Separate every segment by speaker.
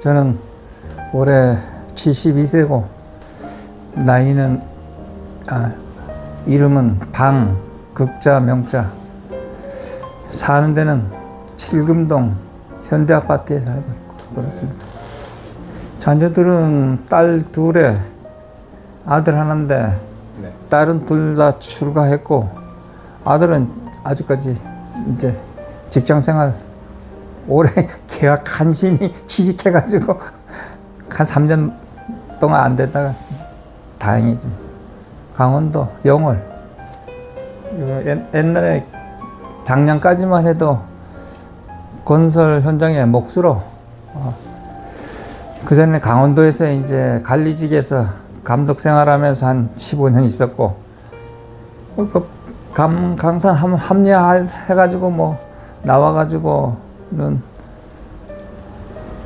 Speaker 1: 저는 올해 72세고 나이는 아, 이름은 방 극자 명자 사는 데는 칠금동 현대 아파트에 살고 있고 그렇습니다. 자녀들은 딸 둘에 아들 하나인데
Speaker 2: 네.
Speaker 1: 딸은 둘 다 출가했고 아들은 아직까지 이제 직장 생활 올해 계약 간신히 취직해가지고 한 3년 동안 안 됐다가 다행이지. 강원도 영월. 옛날에 작년까지만 해도 건설 현장에 목수로 그 전에 강원도에서 이제 관리직에서 감독 생활하면서 한 15년 있었고 어, 그 감, 강산 함- 합리화해가지고 뭐 나와가지고는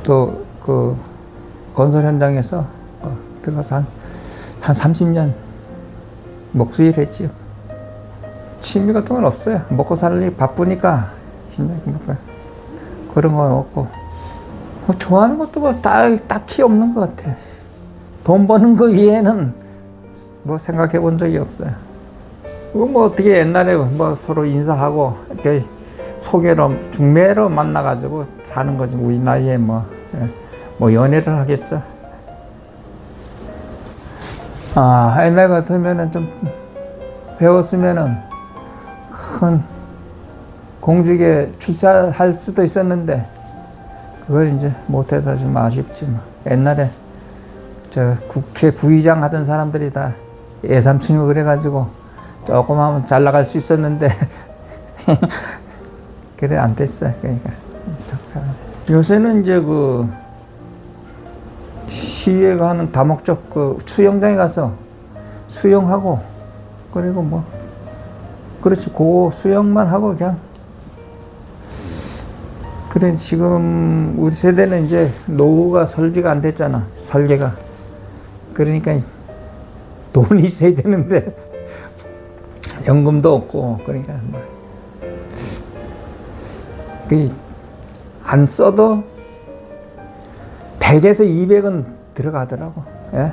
Speaker 1: 또 그 건설 현장에서 어, 들어가서 한, 한 30년 목수일 했지요. 취미 같은 건 없어요. 먹고 살기 바쁘니까 힘들게 먹어요. 그런 건 없고 뭐 좋아하는 것도 뭐 딱, 딱히 없는 것 같아요. 돈 버는 거 이외에는 뭐 생각해 본 적이 없어요. 뭐 어떻게 옛날에 뭐 서로 인사하고 이렇게 소개로 중매로 만나가지고 사는 거지 우리 나이에 뭐, 예, 뭐 연애를 하겠어. 아 옛날 같으면은 좀 배웠으면은 큰 공직에 출세할 수도 있었는데 그걸 이제 못해서 좀 아쉽지 뭐. 옛날에 저 국회 부의장 하던 사람들이 다 예삼층이고 그래가지고 조금 하면 잘 나갈 수 있었는데 그래 안 됐어. 그러니까. 요새는 이제 그 시에 가는 다목적 그 수영장에 가서 수영하고 그리고 뭐 그렇지. 그 수영만 하고 그냥. 그래 지금 우리 세대는 이제 노후가 설계가 안 됐잖아. 설계가. 그러니까 돈이 있어야 되는데 연금도 없고 그러니까 뭐그 안 써도 100에서 200은 들어가더라고. 예?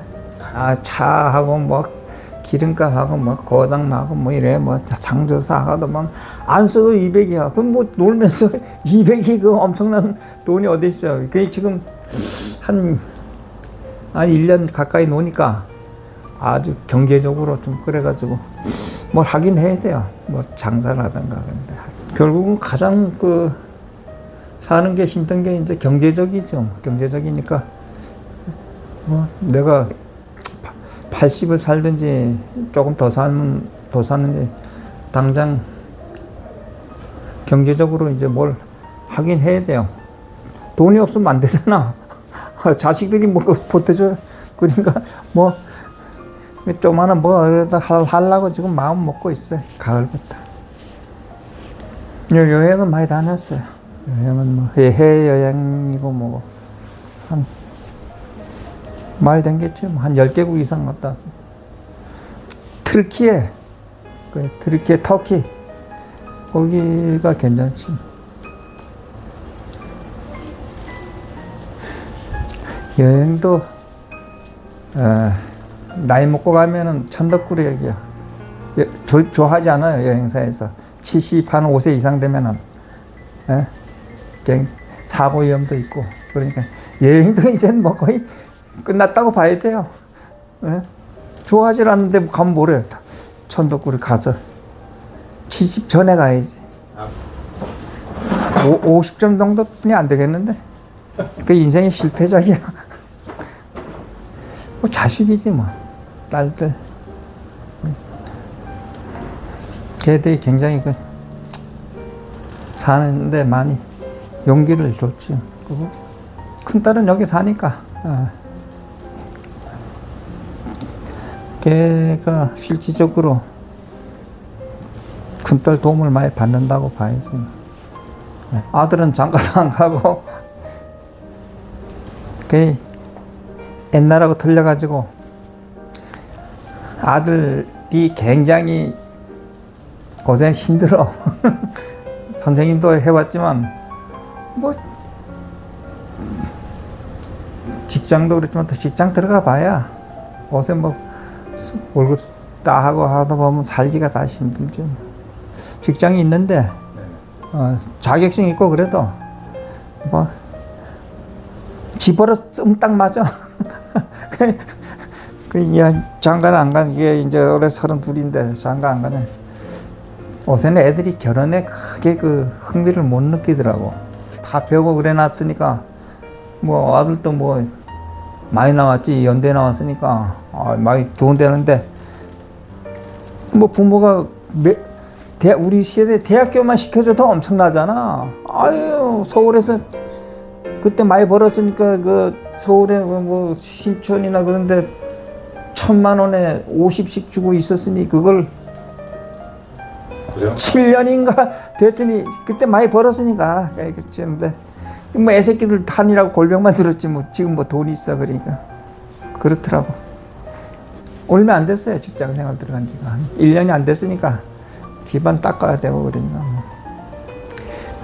Speaker 1: 아, 차하고 뭐 기름값하고 뭐 고당하고 뭐 이래 뭐 장조사하고도 막 안 써도 200이야. 그럼 뭐 놀면서 200이 그 엄청난 돈이 어디 있어? 그 지금 한, 한 1년 가까이 노니까 아주 경제적으로 좀 그래가지고 뭘 하긴 해야 돼요. 뭐 장사를 하든가 근데 결국은 가장 그 사는 게 힘든 게 이제 경제적이죠. 경제적이니까 뭐 내가 80을 살든지 조금 더 사는 더 사는지 당장 경제적으로 이제 뭘 하긴 해야 돼요. 돈이 없으면 안 되잖아. 자식들이 뭐 보태줘. 그러니까 뭐 조만한 뭐 어디다 하려고 지금 마음 먹고 있어요. 가을부터. 여- 여행은 많이 다녔어요. 여행은 뭐 해외여행이고 뭐고 한 많이 댕겼죠. 뭐한 10개국 이상 갔다 왔어요. 트르키에 그 트르키에 터키 거기가 괜찮지. 여행도 어, 나이 먹고 가면은 천덕꾸러기야. 좋아하지 않아요 여행사에서 70, 한 5세 이상 되면은 예? 사고 위험도 있고 그러니까 여행도 이제 뭐 거의 끝났다고 봐야 돼요. 예? 좋아하지 않는데 가면 뭐래? 천덕구리 가서 70 전에 가야지.
Speaker 2: 아.
Speaker 1: 오, 50점 정도뿐이 안 되겠는데? 그 인생의 실패작이야. 뭐 자식이지 뭐 딸들. 걔들이 굉장히 그 사는데 많이 용기를 줬지. 그거지. 큰 딸은 여기 사니까. 아. 걔가 실질적으로 큰 딸 도움을 많이 받는다고 봐야지. 네. 아들은 장가도 안 가고, 그 옛날하고 틀려가지고, 아들이 굉장히 고생 힘들어. 선생님도 해봤지만, 뭐, 직장도 그렇지만 또 직장 들어가 봐야 옷에 뭐 월급 따 하고 하다 보면 살기가 다 힘들죠. 직장이 있는데
Speaker 2: 네.
Speaker 1: 어, 자격증 있고 그래도 뭐 집어로 씀딱 맞아. 그, 그, 야, 장가 안 간, 이게 이제 올해 서른 둘인데 장가 안 가네. 요새는 애들이 결혼에 크게 그 흥미를 못 느끼더라고. 다 배우고 그래 놨으니까, 뭐 아들도 뭐 많이 나왔지, 연대 나왔으니까, 아, 많이 좋은 데는데, 뭐 부모가 매, 대, 우리 시대 대학교만 시켜줘도 엄청나잖아. 아유, 서울에서 그때 많이 벌었으니까 그 서울에 뭐 신촌이나 그런데 천만 원에 50씩 주고 있었으니 그걸
Speaker 2: 그죠?
Speaker 1: 7년인가 됐으니 그때 많이 벌었으니까. 그렇지 근데 뭐 애새끼들 탄이라고 골병만 들었지 뭐. 지금 뭐 돈 있어 그러니까. 그렇더라고. 얼마 안 됐어요 직장 생활 들어간 지가. 한 1년이 안 됐으니까 기반 닦아야 되고 그러니까 뭐.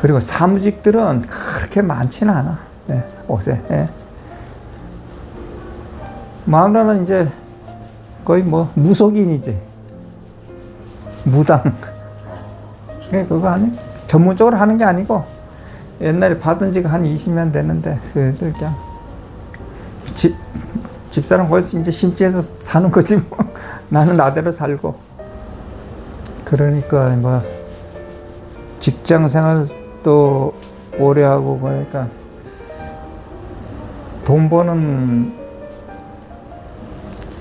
Speaker 1: 그리고 사무직들은 그렇게 많지는 않아. 예, 옷에 예. 마누라는 이제 거의 뭐 무속인이지. 무당 그게 그거 아니 전문적으로 하는 게 아니고 옛날에 받은 지가 한 20년 됐는데 슬슬 그냥 집 집사람 거기서 이제 심지해서 사는 거지 뭐. 나는 나대로 살고. 그러니까 뭐 직장 생활도 오래 하고 그러니까 돈 버는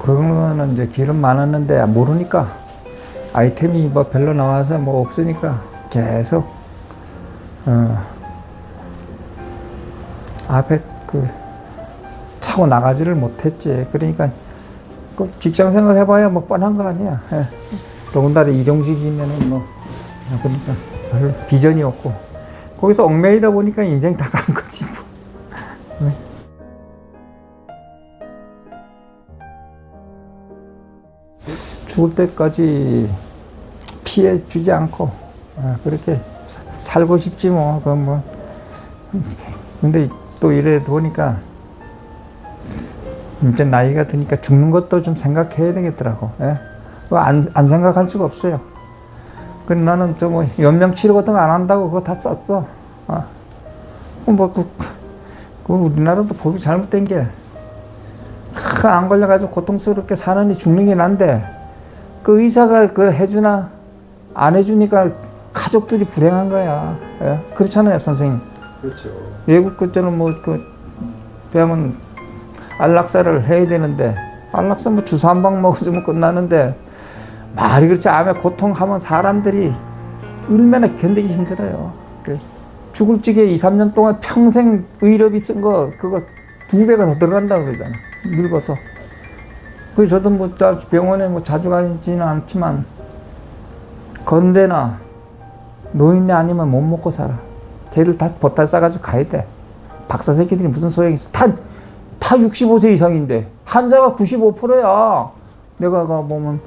Speaker 1: 그거는 이제 길은 많았는데 모르니까 아이템이 뭐 별로 나와서 뭐 없으니까 계속 어 앞에 그 차고 나가지를 못했지. 그러니까 그 직장 생활 해봐야 뭐 뻔한 거 아니야. 예. 더군다나 일용직이면은 뭐 그러니까 별로 비전이 없고 거기서 얽매이다 보니까 인생 다 간 거지 뭐. 죽을 때까지 피해 주지 않고 아, 그렇게 사- 살고 싶지 뭐 그건 뭐 근데 또 이래 보니까 이제 나이가 드니까 죽는 것도 좀 생각해야 되겠더라고 예? 그거 안, 안 생각할 수가 없어요 그 나는 저뭐 연명치료 같은 거 안 한다고 그거 다 썼어 아. 뭐 그, 그 우리나라도 법이 잘못된 게 안 걸려가지고 고통스럽게 사느니 죽는 게 난데 그 의사가 그 해주나 안 해주니까 가족들이 불행한 거야. 예? 그렇잖아요, 선생님.
Speaker 2: 그렇죠.
Speaker 1: 외국 그때는 뭐그 병원 안락사를 해야 되는데 안락사 뭐 주사 한 방 먹어주면 끝나는데 말이 그렇지 암에 고통하면 사람들이 얼마나 견디기 힘들어요. 그 죽을 적에 2, 3년 동안 평생 의료비 쓴 거 그거 두 배가 더 들어간다고 그러잖아. 늙어서. 그 저도 뭐 자- 병원에 뭐 자주 가지는 않지만 건대나 노인네 아니면 못 먹고 살아. 걔를 다 보탈 싸가지고 가야 돼. 박사 새끼들이 무슨 소용이 있어. 다, 다 65세 이상인데. 환자가 95%야. 내가 가 보면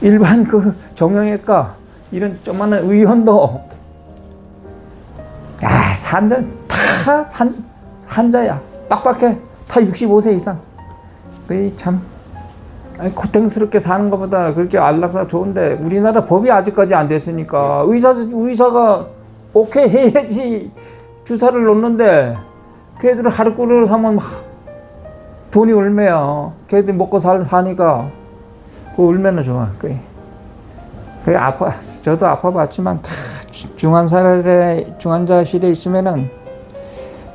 Speaker 1: 일반 그 정형외과 이런 조그마한 의원도 야, 산자 다 산, 환자야. 빡빡해. 다 65세 이상. 그게 참 아니, 고통스럽게 사는 것보다 그렇게 안락사 좋은데 우리나라 법이 아직까지 안 됐으니까 의사 의사가 오케이 해야지 주사를 놓는데 걔들은 하루 꼴을 하면 막 돈이 얼마야 걔들 먹고 살 사니까 그 얼마나 좋아 그게 그게 아파 저도 아파봤지만 다 중환자실에 중환자실에 있으면은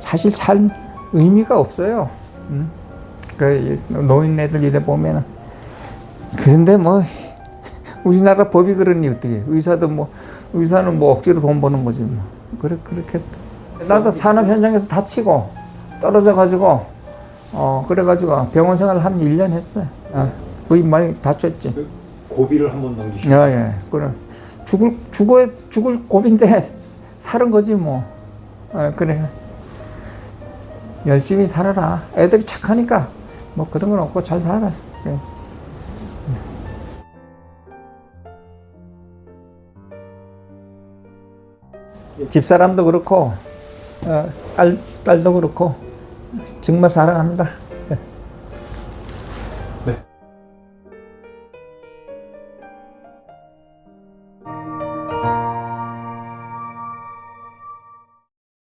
Speaker 1: 사실 살 의미가 없어요. 음? 그 노인네들 이래 보면은 그런데 뭐 우리나라 법이 그러니 어떻게 의사도 뭐 의사는 뭐 억지로 돈 버는 거지 뭐 그래 그렇게 나도 산업 현장에서 다치고 떨어져 가지고 어 그래 가지고 병원 생활 한 1년 했어요. 어, 거의 많이 다쳤지.
Speaker 2: 그 고비를 한번 넘기시고
Speaker 1: 예, 예. 그래. 죽을, 죽어, 죽을 고비인데 사는 거지, 뭐. 어, 그래. 열심히 살아라. 애들이 착하니까, 뭐 그런 건 없고 잘 살아. 그래. 집사람도 그렇고, 어, 딸, 딸도 그렇고, 정말 사랑합니다.
Speaker 2: 네.